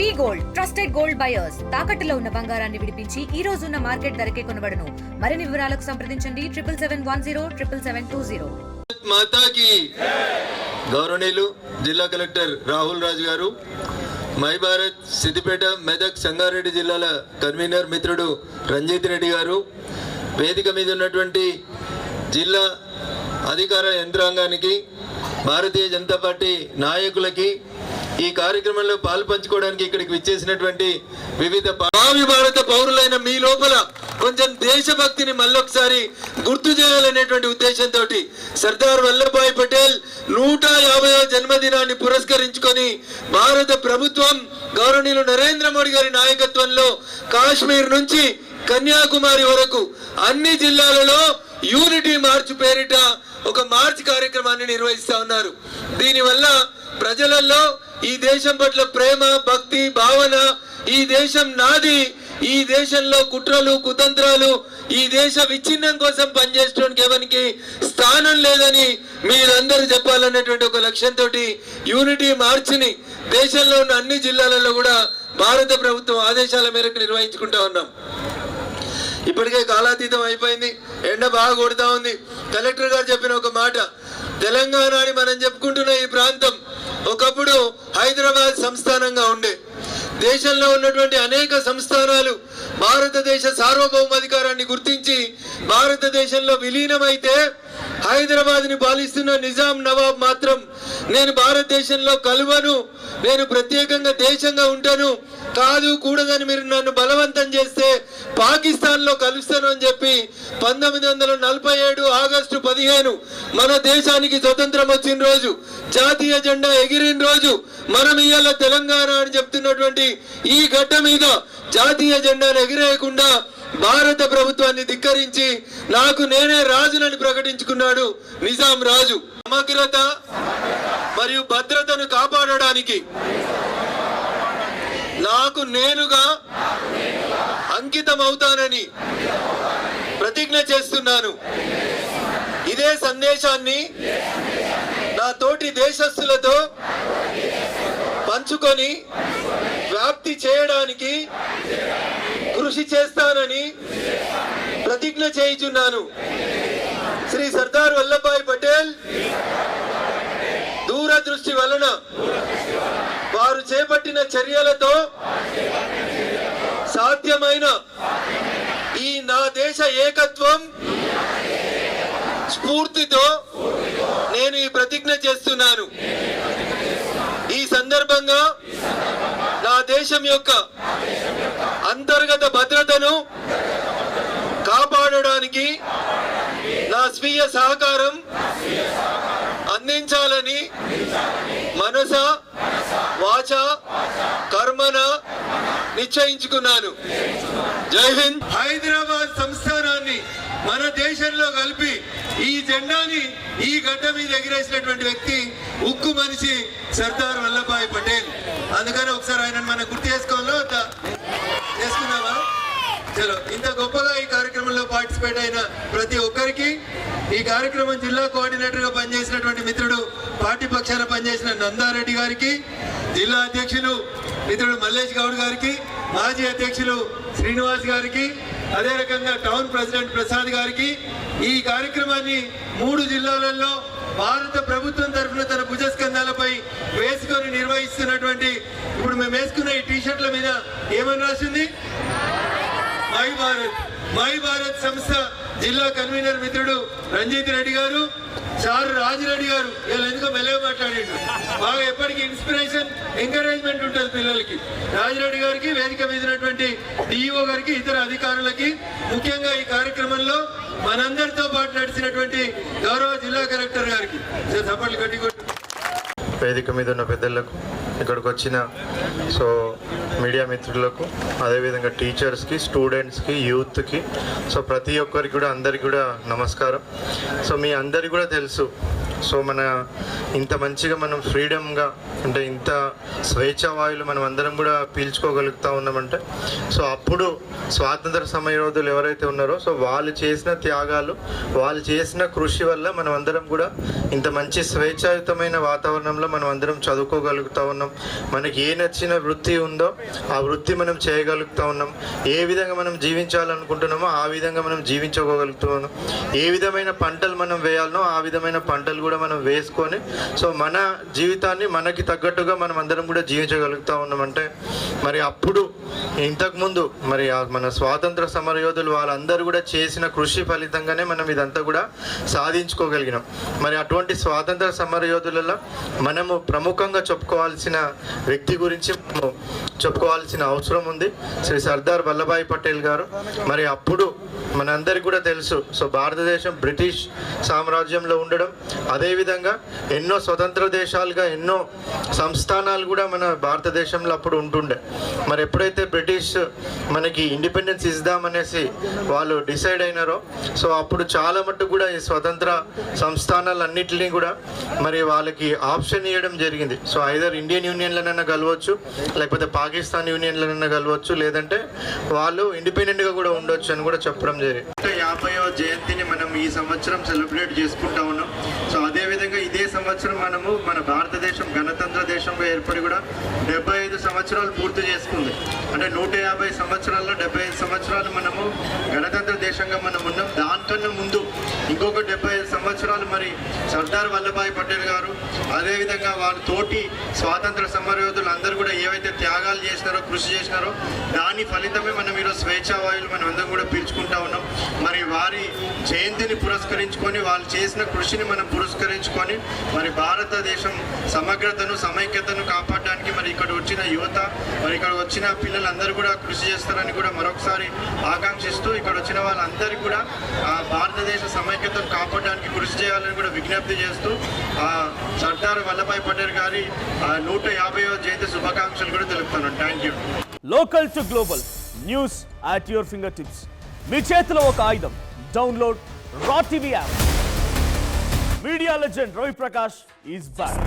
V gold trusted gold buyers. తాకట్టులో ఉన్న బంగారాన్ని విడిపించి ఈ రోజు ఉన్న మార్కెట్ ధరకే కొనబడను. మరిన్ని వివరాలకు సంప్రదించండి. Triple seven one zero triple seven two zero. మాతాకి. గౌరవనీయులు జిల్లా కలెక్టర్ రాహుల్ రాజు గారు మై భారత్ సిద్దిపేట మెదక్ సంగారెడ్డి జిల్లాల కన్వీనర్ మిత్రుడు రంజిత్ రెడ్డి గారు వేదిక మీద ఉన్నటువంటి జిల్లా అధికార యంత్రాంగానికి భారతీయ జనతా పార్టీ నాయకులకి ఈ కార్యక్రమంలో పాలు పంచుకోవడానికి ఇక్కడికి విచ్చేసినటువంటి వివిధ భావి భారత పౌరులైన మీ లోపల కొంచెం దేశభక్తిని మళ్ళొకసారి గుర్తు చేయాలనేటువంటి ఉద్దేశంతో సర్దార్ వల్లభాయ్ పటేల్ నూట యాభైవ జన్మదినాన్ని పురస్కరించుకొని భారత ప్రభుత్వం గౌరవనీయులు నరేంద్ర మోడీ గారి నాయకత్వంలో కాశ్మీర్ నుంచి కన్యాకుమారి వరకు అన్ని జిల్లాలలో యూనిటీ మార్చ్ పేరిట ఒక మార్చ్ కార్యక్రమాన్ని నిర్వహిస్తా ఉన్నారు. దీనివల్ల ప్రజలలో ఈ దేశం పట్ల ప్రేమ భక్తి భావన ఈ దేశం నాది. ఈ దేశంలో కుట్రలు కుతంత్రాలు ఈ దేశ విచ్ఛిన్నం కోసం పనిచేసేటువంటి ఎవరికి స్థానం లేదని మీరందరూ చెప్పాలనేటువంటి ఒక లక్ష్యంతో యూనిటీ మార్చిని దేశంలో ఉన్న అన్ని జిల్లాలలో కూడా భారత ప్రభుత్వం ఆదేశాల మేరకు నిర్వహించుకుంటా ఉన్నాం. ఇప్పటికే కాలాతీతం అయిపోయింది. ఎండ బాగా కొడుతూ ఉంది. కలెక్టర్ గారు చెప్పిన ఒక మాట తెలంగాణ అని మనం చెప్పుకుంటున్న ఈ ప్రాంతం ఒకప్పుడు హైదరాబాద్ సంస్థానంగా ఉండే. దేశంలో ఉన్నటువంటి అనేక సంస్థానాలు భారతదేశ సార్వభౌమాధికారాన్ని గుర్తించి భారతదేశంలో విలీనమైతే హైదరాబాద్ని పాలిస్తున్న నిజాం నవాబ్ మాత్రం నేను భారతదేశంలో కలువను నేను ప్రత్యేకంగా దేశంగా ఉంటాను కాదు కూడదని మీరు నన్ను బలవంతం చేస్తే పాకిస్తాన్లో కలుస్తాను అని చెప్పి పంతొమ్మిది వందల నలభై ఏడు ఆగస్టు పదిహేను మన దేశానికి స్వతంత్రం వచ్చిన రోజు జాతీయ జెండా ఎగిరిన రోజు మనం ఇవాళ తెలంగాణ అని చెప్తున్నటువంటి ఈ గడ్డ మీద జాతీయ జెండాను ఎగిరేయకుండా భారత ప్రభుత్వాన్ని ధిక్కరించి నాకు నేనే రాజునని ప్రకటించుకున్నాడు నిజాం రాజు. సమగ్రత మరియు భద్రతను కాపాడడానికి నాకు నేనుగా అంకితం అవుతానని ప్రతిజ్ఞ చేస్తున్నాను. ఇదే సందేశాన్ని నా తోటి దేశస్థులతో పంచుకొని వ్యాప్తి చేయడానికి కృషి చేస్తానని ప్రతిజ్ఞ చేయుచున్నాను. శ్రీ సర్దార్ వల్లభాయ్ పటేల్ దూరదృష్టి వలన వారు చేపట్టిన చర్యలతో సాధ్యమైన ఈ నా దేశ ఏకత్వం స్ఫూర్తితో నేను ఈ ప్రతిజ్ఞ చేస్తున్నాను. ఈ సందర్భంగా నా దేశం యొక్క అంతర్గత భద్రతను కాపాడడానికి నా స్వీయ సహకారం అందించాలని మనస వాచ కర్మన నిశ్చయించుకున్నాను. జై హింద్. హైదరాబాద్ సంస్థానాన్ని మన దేశంలో కలిపి ఈ జెండాని ఈ గడ్డ మీద ఎగిరేసినటువంటి వ్యక్తి ఉక్కు మనిషి సర్దార్ వల్లభాయ్ పటేల్. అందుకని ఒకసారి ఆయన మనం గుర్తు చేసుకోవాలో చేసుకున్నావా చలో ఇంత గొప్పగా ఈ కార్యక్రమంలో పార్టిసిపేట్ అయిన ప్రతి ఒక్కరికి ఈ కార్యక్రమం జిల్లా కోఆర్డినేటర్గా పనిచేసినటువంటి మిత్రుడు పార్టీ పక్షాన పనిచేసిన నందారెడ్డి గారికి జిల్లా అధ్యక్షులు మిత్రుడు మల్లేష్ గౌడ్ గారికి మాజీ అధ్యక్షులు శ్రీనివాస్ గారికి అదే రకంగా టౌన్ ప్రెసిడెంట్ ప్రసాద్ గారికి ఈ కార్యక్రమాన్ని మూడు జిల్లాలలో భారత ప్రభుత్వం తరఫున తన భుజస్కంధాలపై వేసుకొని నిర్వహిస్తున్నటువంటి ఇప్పుడు మేము వేసుకున్న ఈ టీ షర్ట్ల మీద ఏమని రాసింది? మై భారత్ మై భారత్ సంస్థ జిల్లా కన్వీనర్ మిత్రుడు రంజిత్ రెడ్డి గారు చారు రాజిరెడ్డి గారు. వీళ్ళు ఎందుకో మెల్లగా మాట్లాడిండు బాగా ఎప్పటికీ ఇన్స్పిరేషన్ ఎంకరేజ్మెంట్ ఉంటుంది పిల్లలకి. రాజిరెడ్డి గారికి వేదిక మీదినటువంటి డిఈఓ గారికి ఇతర అధికారులకి ముఖ్యంగా ఈ కార్యక్రమంలో మనందరితో పాటు నడిచినటువంటి గౌరవ జిల్లా కలెక్టర్ గారికి. సార్ కట్టి. వేదిక మీద ఉన్న పెద్దలకు ఇక్కడికి వచ్చిన సో మీడియా మిత్రులకు అదేవిధంగా టీచర్స్కి స్టూడెంట్స్కి యూత్కి సో ప్రతి ఒక్కరికి కూడా అందరికి కూడా నమస్కారం. సో మీ అందరికి కూడా తెలుసు సో మన ఇంత మంచిగా మనం ఫ్రీడమ్గా అంటే ఇంత స్వేచ్ఛావాయులు మనం అందరం కూడా పీల్చుకోగలుగుతూ ఉన్నామంటే సో అప్పుడు స్వాతంత్ర సమయోధులు ఎవరైతే ఉన్నారో సో వాళ్ళు చేసిన త్యాగాలు వాళ్ళు చేసిన కృషి వల్ల మనం అందరం కూడా ఇంత మంచి స్వేచ్ఛాయుతమైన వాతావరణంలో మనం అందరం చదువుకోగలుగుతూ ఉన్నాం. మనకి ఏ నచ్చిన వృత్తి ఉందో ఆ వృత్తి మనం చేయగలుగుతూ ఉన్నాం. ఏ విధంగా మనం జీవించాలనుకుంటున్నామో ఆ విధంగా మనం జీవించుకోగలుగుతున్నాం ఏ విధమైన పంటలు మనం వేయాలనో ఆ విధమైన పంటలు కూడా కూడా మనం వేసుకొని సో మన జీవితాన్ని మనకి తగ్గట్టుగా మనం అందరం కూడా జీవించగలుగుతా ఉన్నామంటే మరి అప్పుడు ఇంతకుముందు మరి మన స్వాతంత్ర సమరయోధులు వాళ్ళందరూ కూడా చేసిన కృషి ఫలితంగానే మనం ఇదంతా కూడా సాధించుకోగలిగినాం. మరి అటువంటి స్వాతంత్ర సమరయోధులలో మనము ప్రముఖంగా చెప్పుకోవాల్సిన వ్యక్తి గురించి మనము చెప్పుకోవాల్సిన అవసరం ఉంది. శ్రీ సర్దార్ వల్లభాయ్ పటేల్ గారు. మరి అప్పుడు మనందరికి కూడా తెలుసు. సో భారతదేశం బ్రిటిష్ సామ్రాజ్యంలో ఉండడం. అదేవిధంగా ఎన్నో స్వతంత్ర దేశాలుగా ఎన్నో సంస్థానాలు కూడా మన భారతదేశంలో అప్పుడు ఉంటుండే. మరి ఎప్పుడైతే బ్రిటిష్ మనకి ఇండిపెండెన్స్ ఇద్దామనేసి వాళ్ళు డిసైడ్ అయినారో సో అప్పుడు చాలా మట్టుకు కూడా ఈ స్వతంత్ర సంస్థానాలన్నింటినీ కూడా మరి వాళ్ళకి ఆప్షన్ ఇవ్వడం జరిగింది. సో ఐదర్ ఇండియన్ యూనియన్లనైనా కలవచ్చు లేకపోతే పాకిస్తాన్ పాకిస్తాన్ యూనియన్లను కలవచ్చు లేదంటే వాళ్ళు ఇండిపెండెంట్గా కూడా ఉండొచ్చు అని కూడా చెప్పడం జరిగింది. యాభైవ జయంతిని మనం ఈ సంవత్సరం సెలబ్రేట్ చేసుకుంటా ఉన్నాం. సో అదే విధంగా ఇదే సంవత్సరం మనము మన భారతదేశం గణతంత్ర దేశంగా ఏర్పడి కూడా డెబ్బై ఐదు సంవత్సరాలు పూర్తి చేసుకుంది. అంటే నూట యాభై సంవత్సరాల్లో డెబ్బై ఐదు సంవత్సరాలు మనము గణతంత్ర దేశంగా మనం ఉన్నాం. దానికన్నా ముందు ఇంకొక డెబ్బై ఐదు మరి సర్దార్ వల్లభాయ్ పటేల్ గారు అదేవిధంగా వారి తోటి స్వాతంత్ర సమరయోధులు అందరూ కూడా ఏవైతే త్యాగాలు చేసినారో కృషి చేసినారో దాని ఫలితమే మనం ఈరోజు స్వేచ్ఛా వాయువులు మనం అందరం కూడా పీల్చుకుంటా ఉన్నాం. మరి వారి జయంతిని పురస్కరించుకొని వాళ్ళు చేసిన కృషిని మనం పురస్కరించుకొని మరి భారతదేశం సమగ్రతను సమైక్యతను కాపాడడానికి మరి ఇక్కడ వచ్చిన యువత మరి ఇక్కడ వచ్చిన పిల్లలందరూ కూడా కృషి చేస్తారని కూడా మరొకసారి ఆకాంక్షిస్తూ ఇక్కడ వచ్చిన వాళ్ళందరికీ కూడా ఆ భారతదేశ సమైక్యతను కాపాడడానికి కృషి చేయాలి. చేయాలని కూడా విజ్ఞప్తి చేస్తూ ఆ సర్దార్ వల్లభాయ్ పటేల్ గారి ఆ నూట యాభైవ జయంతి శుభాకాంక్షలు కూడా తెలుపుతాను thank you local to global news at your fingertips మీ చేతిలో ఒక ఆయుధం. Download R TV app media legend Ravi Prakash is back